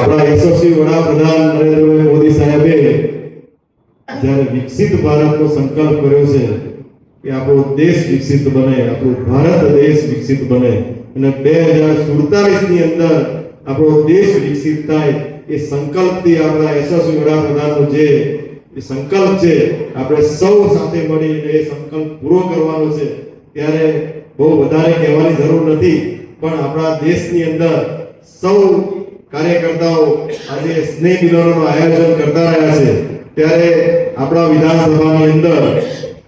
આપણા યશસ્વી વડાપ્રધાન નરેન્દ્રભાઈ મોદી સાહેબે જ્યારે વિકસિત ભારતનો સંકલ્પ કર્યો છે કે આપણો દેશ વિકસિત બને, આપણો ભારત દેશ વિકસિત બને અને બે હજાર સુડતાલીસની અંદર આપણો દેશ વિકસિત થાય એ સંકલ્પથી આપણા યશસ્વી વડાપ્રધાનનો જે સંકલ્પ છે, આપણે સૌ સાથે મળીને એ સંકલ્પ પૂરો કરવાનો છે, ત્યારે બહુ વધારે કહેવાની જરૂર નથી. પણ આપણા દેશની અંદર સૌ કાર્યકર્તાઓ આજે સ્નેહ મિલનોનું આયોજન કરતા રહ્યા છે. ત્યારે આપણા વિધાનસભાની અંદર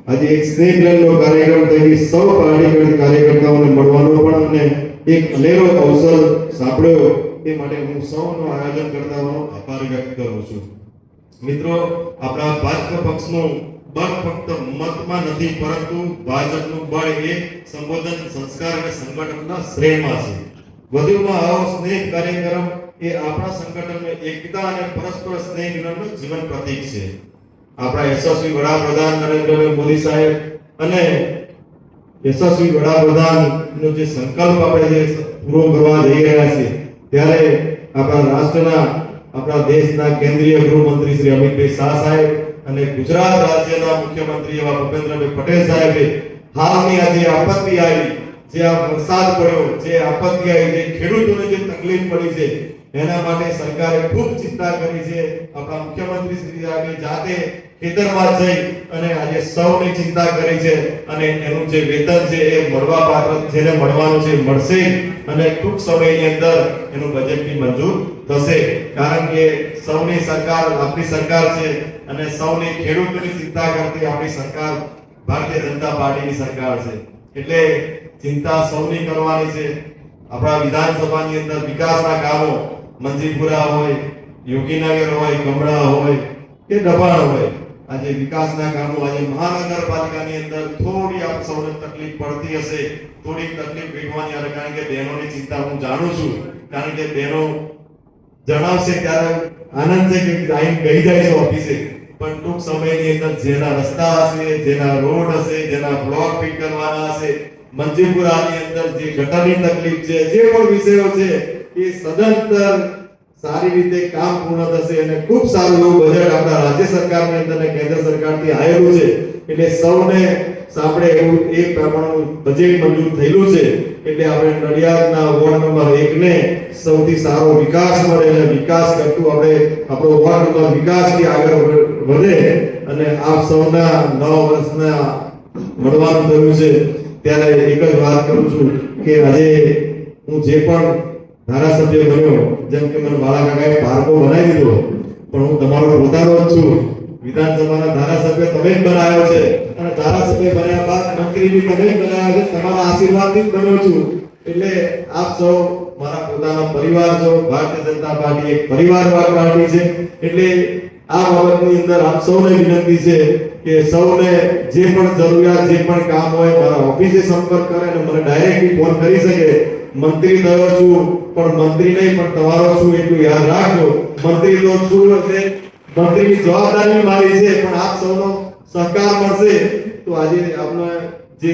આજે એક સ્નેહ મિલનનો કાર્યક્રમ થઈ સૌ પાર્ટી કાર્યકર્તાઓને મળવાનો પણ અમને એક અનેરો અવસર સાંપડ્યો. એ માટે હું સૌનો આયોજન કરતાનો આભાર વ્યક્ત કરું છું. મિત્રો, આપણા ભાજપ પક્ષનું બળ ફક્ત મતમાં નથી, પરંતુ ભાજપનું બળ એ સંબોધન, સંસ્કાર અને સંગઠનના શ્રેયમાં છે. વધુમાં આવો સ્નેહ કાર્યક્રમ એ આપણા સંગઠનની એકતા અને પરસ્પર સ્નેહ મિલનનું જીવન પ્રતીક છે. આપણા યશસ્વી વડાપ્રધાન નરેન્દ્રભાઈ મોદી સાહેબ અને યશસ્વી વડાપ્રધાનનો જે સંકલ્પ આપણે જે પૂરો કરવા જઈ રહ્યા છીએ, ત્યારે આપણા રાષ્ટ્રના, આપણા દેશના કેન્દ્રીય ગૃહમંત્રી શ્રી અમિતભાઈ શાહ સાહેબ અને ગુજરાત રાજ્યના મુખ્યમંત્રી એવા ભૂપેન્દ્રભાઈ પટેલ સાહેબે હાલની આ જે આપત્તિ આવી, જે આ વરસાદ પડ્યો, જે આપત્તિ આવી, જે ખેડૂતોને જે તકલીફ પડી છે એના માટે સરકારે ખૂબ ચિંતા કરી છે. આપણા મુખ્યમંત્રી શ્રી સાહેબે જાતે ખેતરમાં જઈ અને આજે સૌની ચિંતા કરી છે અને એનું જે વેતન છે એ મળવા પાત્ર જેને મળવાનું છે મળશે અને ટૂંક સમયની અંદર એનું બજેટની મંજૂર થશે. કારણ કે સૌની સરકાર આપણી સરકાર છે અને સૌની ખેડૂતોની ચિંતા કરતી આપણી સરકાર ભારતીય જનતા પાર્ટીની સરકાર છે. એટલે ચિંતા સૌની કરવાની છે. આપણા વિધાનસભાની અંદર વિકાસના કામો મંજીપુરા હોય યોગીનગર હોય, કમળા હોય, કે દબાણ હોય. આજે વિકાસના કામો, આજે મહાનગરપાલિકાની અંદર થોડી આપ સૌને તકલીફ પડતી હશે થોડી તકલીફ વેઠવાની આવે કારણ કે બહેનોની ચિંતા હું જાણું છું. કારણ કે બહેનો જણાવશે ત્યારે આનંદ છે કે ટાઈમ ગઈ જાય છે ઓફિસે. પણ ટૂંક સમયની અંદર જેના રસ્તા હશે, જેના રોડ હશે, જેના બ્લોક ફિટ કરવાના હશે મંજીપુરાની અંદર જે ગટરની તકલીફ છે, જે પણ વિષયો છે એ સદંતર સારી રીતે કામ પૂર્ણ થશે અને ખૂબ સારું એવું બજેટ આપણા રાજ્ય સરકારની અંદર અને કેન્દ્ર સરકારથી આવેલું છે. એટલે સૌને સાંભળે એવું એ પ્રમાણનું બજેટ મંજૂર થયેલું છે. એટલે આપણે નડિયાદના વોર્ડ નંબર એકને સૌથી સારો વિકાસ મળે અને વિકાસ કરતું આપણે આપણો વોર્ડ નંબર વિકાસથી આગળ વધે અને આપ સૌના નવ વર્ષના મળવાનું થયું છે. ત્યારે એક જ વાત કરું છું કે આજે હું જે પણ ધારાસભ્ય બન્યો જેમ કે મને બાળા કાકાએ પાર્કો બનાવી દીધો, પણ હું તમારો પોતાનો જ છું. વિધાનસભાના ધારાસભ્ય તમે જ બનાવ્યો છે અને ધારાસભ્ય બન્યા બાદ મંત્રી બી તમે જ બનાવ્યા છે. તમારા આશીર્વાદથી જ બન્યો છું. એટલે આપ સૌ મારા પોતાના પરિવાર છો. ભારતીય જનતા પાર્ટી એક પરિવારવાદ પાર્ટી છે. એટલે આ બાબતની અંદર આપ સૌને વિનંતી છે કે સૌને જે પણ જરૂરિયાત, જે પણ કામ હોય, મારા ઓફિસે સંપર્ક કરે અને મને ડાયરેક્ટલી ફોન કરી શકે. મંત્રી થયો છું, પણ મંત્રી નહીં, પણ તમારો છું એટલું યાદ રાખજો. મંત્રી તો છું એટલે મંત્રીની જવાબદારી મારી છે, પણ આપ સૌનો સહકાર મળશે. તો આજે આપણે જે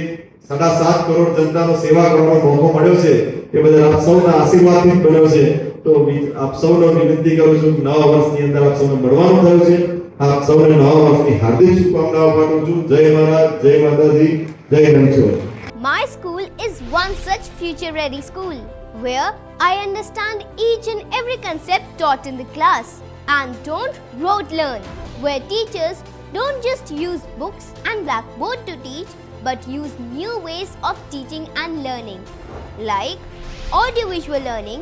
સાડા સાત કરોડ જનતાનો સેવા કરવાનો મોકો મળ્યો છે, એ બદલ આપ સૌના આશીર્વાદથી બન્યો છે. તો બી- આપ સૌને વિનંતી કરું છું નવા વર્ષની અંદર આપ સૌને મળવાનું થયું છે આપ સૌને નવા વર્ષની હાર્દિક શુભકામનાઓ પાઠવું છું જય મહારાજ જય માતાજી જય Ranchhod My school is one such future ready school where I understand each and every concept taught in the class and don't rote learn, where teachers don't just use books and blackboard to teach but use new ways of teaching and learning like audiovisual learning,